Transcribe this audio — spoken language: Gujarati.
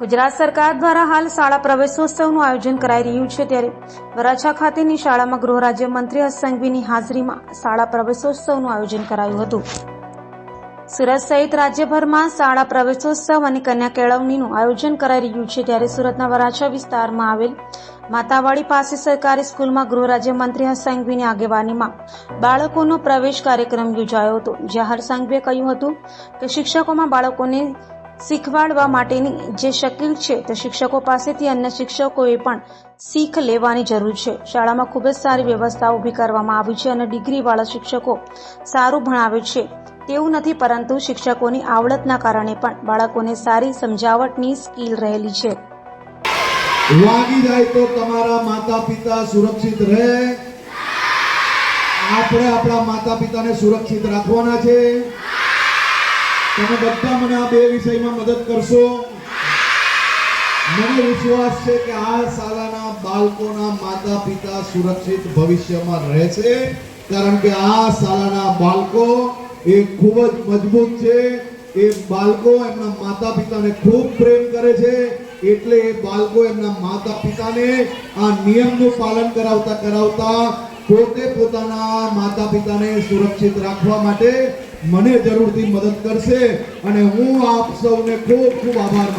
ગુજરાત સરકાર દ્વારા હાલ શાળા પ્રવેશોત્સવનું આયોજન કરાઈ રહ્યું છે ત્યારે વરાછા ખાતેની શાળામાં ગૃહ રાજ્યમંત્રી હર્ષ સંઘવીની હાજરીમાં શાળા પ્રવેશોત્સવનું આયોજન કરાયું હતું. સુરત સહિત રાજ્યભરમાં શાળા પ્રવેશોત્સવ અને કન્યા કેળવણીનું આયોજન કરાઈ રહ્યું છે ત્યારે સુરતના વરાછા વિસ્તારમાં આવેલ માતાવાડી પાસે સરકારી સ્કૂલમાં ગૃહ રાજ્યમંત્રી હર્ષ સંઘવીની આગેવાનીમાં બાળકોનો પ્રવેશ કાર્યક્રમ યોજાયો હતો, જ્યાં હર્ષંઘવીએ કહ્યું હતું કે શિક્ષકોમાં બાળકોને શીખવાડવા માટેની જે શકીલ છે તે શિક્ષકો પાસેથી અન્ય શિક્ષકોએ પણ શીખ લેવાની જરૂર છે. શાળામાં ખૂબ જ સારી વ્યવસ્થા ઊભી કરવામાં આવી છે અને ડિગ્રીવાળા શિક્ષકો સારું ભણાવે છે. તેવું નથી પરંતુ શિક્ષકોની આવડતના કારણે પણ બાળકોને સારી સમજાવટની સ્કિલ રહેલી છે. લાગી જાય તો તમારા માતા પિતા સુરક્ષિત રહે. આપણે આપણા માતા પિતાને સુરક્ષિત રાખવાના છે. તમે બધા મને આ બે વિષયમાં મદદ કરશો. મને વિશ્વાસ છે કે આ શાળાના બાળકોના માતા પિતા સુરક્ષિત ભવિષ્યમાં રહેશે. કારણ કે આ શાળાના બાળકો એ ખૂબ જ મજબૂત છે. એ બાળકો એમના માતા પિતાને ખૂબ પ્રેમ કરે છે. એટલે એ બાળકો એમના માતા પિતાને આ નિયમનું પાલન કરાવતા કરાવતા પોતે પોતાના માતા પિતાને સુરક્ષિત રાખવા માટે મને જરૂરથી મદદ કરશે અને હું આપ સૌને ખૂબ ખૂબ આભાર માનું